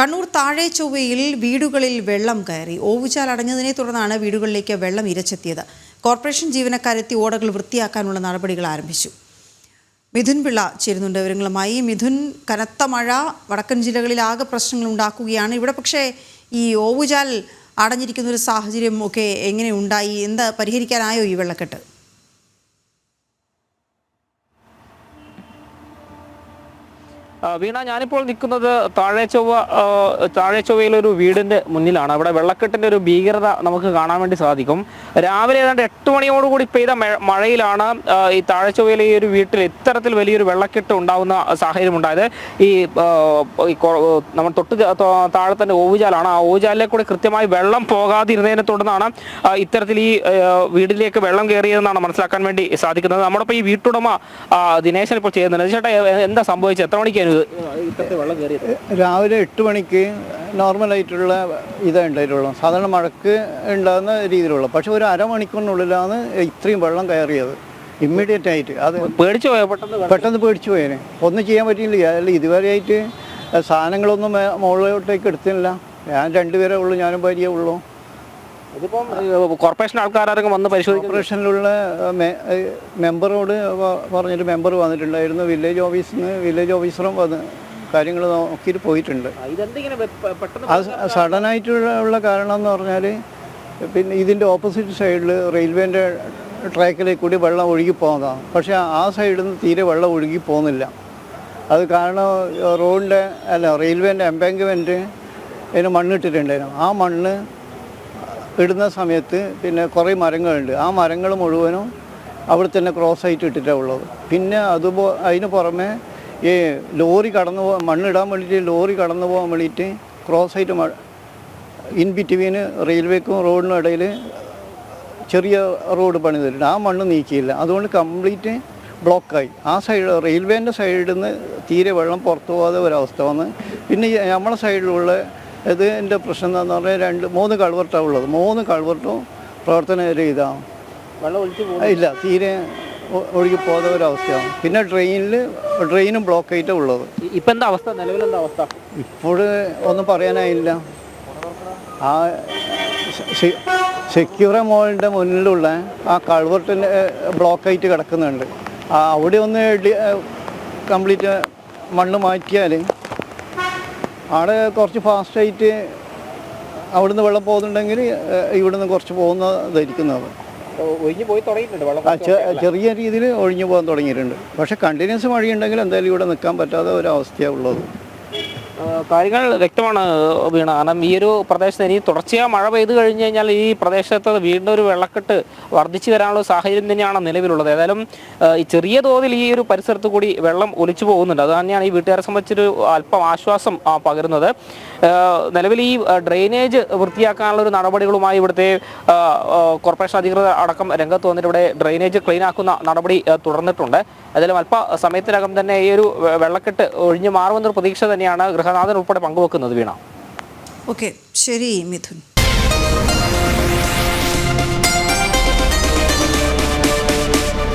കണ്ണൂർ താഴെ ചൊവ്വയിൽ വീടുകളിൽ വെള്ളം കയറി. ഓവുചാൽ അടഞ്ഞതിനെ തുടർന്നാണ് വീടുകളിലേക്ക് വെള്ളം ഇരച്ചെത്തിയത്. കോർപ്പറേഷൻ ജീവനക്കാരെത്തി ഓടകൾ വൃത്തിയാക്കാനുള്ള നടപടികൾ ആരംഭിച്ചു. മിഥുൻ പിള്ള ചേരുന്നുണ്ട് വിവരങ്ങളുമായി. മിഥുൻ കനത്ത മഴ വടക്കൻ ജില്ലകളിൽ ആകെ പ്രശ്നങ്ങൾ ഉണ്ടാക്കുകയാണ്. ഇവിടെ പക്ഷേ ഈ ഓവുചാൽ അടഞ്ഞിരിക്കുന്ന ഒരു സാഹചര്യം ഒക്കെ എങ്ങനെ ഉണ്ടായി? എന്താ പരിഹരിക്കാനായോ ഈ വെള്ളക്കെട്ട്? വീണ ഞാനിപ്പോൾ നിൽക്കുന്നത് താഴേച്ചൊവ്വ ചൊവ്വ താഴേച്ചൊവ്വയിലെ ഒരു വീടിന്റെ മുന്നിലാണ്. അവിടെ വെള്ളക്കെട്ടിന്റെ ഒരു ഭീകരത നമുക്ക് കാണാൻ വേണ്ടി സാധിക്കും. രാവിലെ ഏതാണ്ട് എട്ട് മണിയോടുകൂടി പെയ്ത മഴ- മഴയിലാണ് ഈ താഴേച്ചൊവ്വയിലെ ഈ ഒരു വീട്ടിൽ ഇത്തരത്തിൽ വലിയൊരു വെള്ളക്കെട്ട് ഉണ്ടാകുന്ന സാഹചര്യം ഉണ്ടായത്. ഈ നമ്മൾ തൊട്ട് ത- ത- താഴെ തന്നെ ഓവുചാലാണ്. ആ ഓവുചാലിലേക്ക് കൂടി കൃത്യമായി വെള്ളം പോകാതിരുന്നതിനെ തുടർന്നാണ് ഇത്തരത്തിൽ ഈ വീടിലേക്ക് വെള്ളം കയറിയതെന്നാണ് മനസ്സിലാക്കാൻ വേണ്ടി സാധിക്കുന്നത്. നമ്മുടെ ഈ വീട്ടുടമ ദിനേശൻ ഇപ്പോൾ ചെയ്യുന്നുണ്ട്. ചേട്ടാ എന്താ സംഭവിച്ചത്? എത്ര മണിക്കാണ് രാവിലെ എട്ട് മണിക്ക് നോർമലായിട്ടുള്ള ഇതേ ഉണ്ടായിട്ടുള്ളൂ. സാധാരണ മഴക്ക് ഉണ്ടാകുന്ന രീതിയിലുള്ള. പക്ഷെ ഒരു അരമണിക്കൂറിനുള്ളിലാണ് ഇത്രയും വെള്ളം കയറിയത്. ഇമ്മീഡിയറ്റ് ആയിട്ട്. അത് പേടിച്ചു പോയോ? പെട്ടെന്ന് പെട്ടെന്ന് പേടിച്ചു പോയേനെ. ഒന്നും ചെയ്യാൻ പറ്റിയില്ല. അല്ല ഇതുവരെയായിട്ട് സാധനങ്ങളൊന്നും മുകളിലോട്ടേക്ക് എടുത്തില്ല. ഞാൻ രണ്ടുപേരേ ഉള്ളൂ. ഞാനും ഭാര്യയേ ഉള്ളൂ. ഇതിപ്പം കോർപ്പറേഷൻ ആൾക്കാരൊക്കെ വന്ന് പരിശോധിക്കും കോർപ്പറേഷനിലുള്ള മെമ്പറോട് പറഞ്ഞൊരു പറഞ്ഞിട്ട് മെമ്പർ വന്നിട്ടുണ്ടായിരുന്നു വില്ലേജ് ഓഫീസിൽ നിന്ന് വില്ലേജ് ഓഫീസറും വന്ന് കാര്യങ്ങൾ നോക്കിയിട്ട് പോയിട്ടുണ്ട്. അത് സഡനായിട്ടുള്ള കാരണം എന്ന് പറഞ്ഞാൽ പിന്നെ ഇതിന്റെ ഓപ്പോസിറ്റ് സൈഡിൽ റെയിൽവേന്റെ ട്രാക്കിലേക്ക് കൂടി വെള്ളം ഒഴുകി പോകുന്നതാണ് പക്ഷേ ആ സൈഡിൽ നിന്ന് തീരെ വെള്ളം ഒഴുകി പോകുന്നില്ല അത് കാരണം റോഡിന്റെ അല്ല റെയിൽവേന്റെ എംബാങ്ക്മെന്റ് അതിന് മണ്ണിട്ടിട്ടുണ്ടായിരുന്നു. ആ മണ്ണ് ഇടുന്ന സമയത്ത് പിന്നെ കുറേ മരങ്ങളുണ്ട്. ആ മരങ്ങൾ മുഴുവനും അവിടെ തന്നെ ക്രോസ് ആയിട്ട് ഇട്ടിട്ടാണ് ഉള്ളത് പിന്നെ അതുപോ അതിന് പുറമെ ഈ ലോറി കടന്നു പോകാൻ മണ്ണിടാൻ വേണ്ടിയിട്ട് ലോറി കടന്നു പോകാൻ വേണ്ടിയിട്ട് ക്രോസ് ആയിട്ട് ഇൻ ബിറ്റ്വീന് റെയിൽവേക്കും റോഡിനും ഇടയിൽ ചെറിയ റോഡ് പണി തരുന്നുണ്ട് ആ മണ്ണ് നീക്കിയില്ല. അതുകൊണ്ട് കംപ്ലീറ്റ് ബ്ലോക്കായി ആ സൈഡ് റെയിൽവേന്റെ സൈഡിൽ നിന്ന് തീരെ വെള്ളം പുറത്തു പോകാതെ ഒരവസ്ഥ വന്ന്. പിന്നെ നമ്മളെ സൈഡിലുള്ള ഇതിന്റെ പ്രശ്നം എന്താണെന്ന് പറഞ്ഞാൽ രണ്ട് മൂന്ന് കൾവർട്ടാണ് ഉള്ളത്. മൂന്ന് കൾവർട്ടും പ്രവർത്തന ഇതാണ് വെള്ളം ഒഴിച്ചു പോകും ഇല്ല തീരെ ഒഴുകി പോകുന്ന ഒരവസ്ഥയാണ്. പിന്നെ ട്രെയിനിൽ ട്രെയിനും ബ്ലോക്ക് ആയിട്ട് ഉള്ളത്. ഇപ്പം എന്താ അവസ്ഥ? നിലവിലെന്താ അവസ്ഥ? ഇപ്പോൾ ഒന്നും പറയാനായില്ല. ആ സെക്യൂറ മോളിന്റെ മുന്നിലുള്ള ആ കൾവർട്ടിന്റെ ബ്ലോക്കായിട്ട് കിടക്കുന്നുണ്ട്. ആ അവിടെ ഒന്ന് കംപ്ലീറ്റ് മണ്ണ് മാറ്റിയാൽ അവിടെ കുറച്ച് ഫാസ്റ്റായിട്ട് അവിടുന്ന് വെള്ളം പോകുന്നുണ്ടെങ്കിൽ ഇവിടുന്ന് കുറച്ച് പോകുന്നതായിരിക്കുന്നത് ഒഴിഞ്ഞു പോയി തുടങ്ങിയിട്ടുണ്ട് വെള്ളം ചെറിയ രീതിയിൽ ഒഴിഞ്ഞു പോകാൻ തുടങ്ങിയിട്ടുണ്ട്. പക്ഷേ കണ്ടിന്യൂസ് മഴയുണ്ടെങ്കിൽ എന്തായാലും ഇവിടെ നിൽക്കാൻ പറ്റാത്ത ഒരവസ്ഥയാണ് ഉള്ളത്. കാര്യങ്ങൾ വ്യക്തമാണ് വീണ. കാരണം ഈ ഒരു പ്രദേശത്ത് ഇനി തുടർച്ചയായ മഴ പെയ്തു കഴിഞ്ഞു കഴിഞ്ഞാൽ ഈ പ്രദേശത്ത് വീണ്ടും ഒരു വെള്ളക്കെട്ട് വർദ്ധിച്ചു വരാനുള്ള സാഹചര്യം തന്നെയാണ് നിലവിലുള്ളത്. ഏതായാലും ഈ ചെറിയ തോതിൽ ഈ ഒരു പരിസരത്ത് കൂടി വെള്ളം ഒലിച്ചു പോകുന്നുണ്ട്. അത് തന്നെയാണ് ഈ വീട്ടുകാരെ സംബന്ധിച്ചൊരു അല്പം ആശ്വാസം പകരുന്നത്. നിലവിൽ ഈ ഡ്രെയിനേജ് വൃത്തിയാക്കാനുള്ള ഒരു നടപടികളുമായി ഇവിടുത്തെ കോർപ്പറേഷൻ അധികൃതർ അടക്കം രംഗത്ത് വന്നിട്ട് ഇവിടെ ഡ്രെയിനേജ് ക്ലീൻ ആക്കുന്ന നടപടി തുടർന്നിട്ടുണ്ട്. ഏതായാലും അല്പ സമയത്തിനകം തന്നെ ഈ ഒരു വെള്ളക്കെട്ട് ഒഴിഞ്ഞു മാറുമെന്നൊരു പ്രതീക്ഷ തന്നെയാണ് ഗൃഹനാഥൻ ഉൾപ്പെടെ പങ്കുവെക്കുന്നത് വീണ. ഓക്കെ ശരി മിഥുൻ.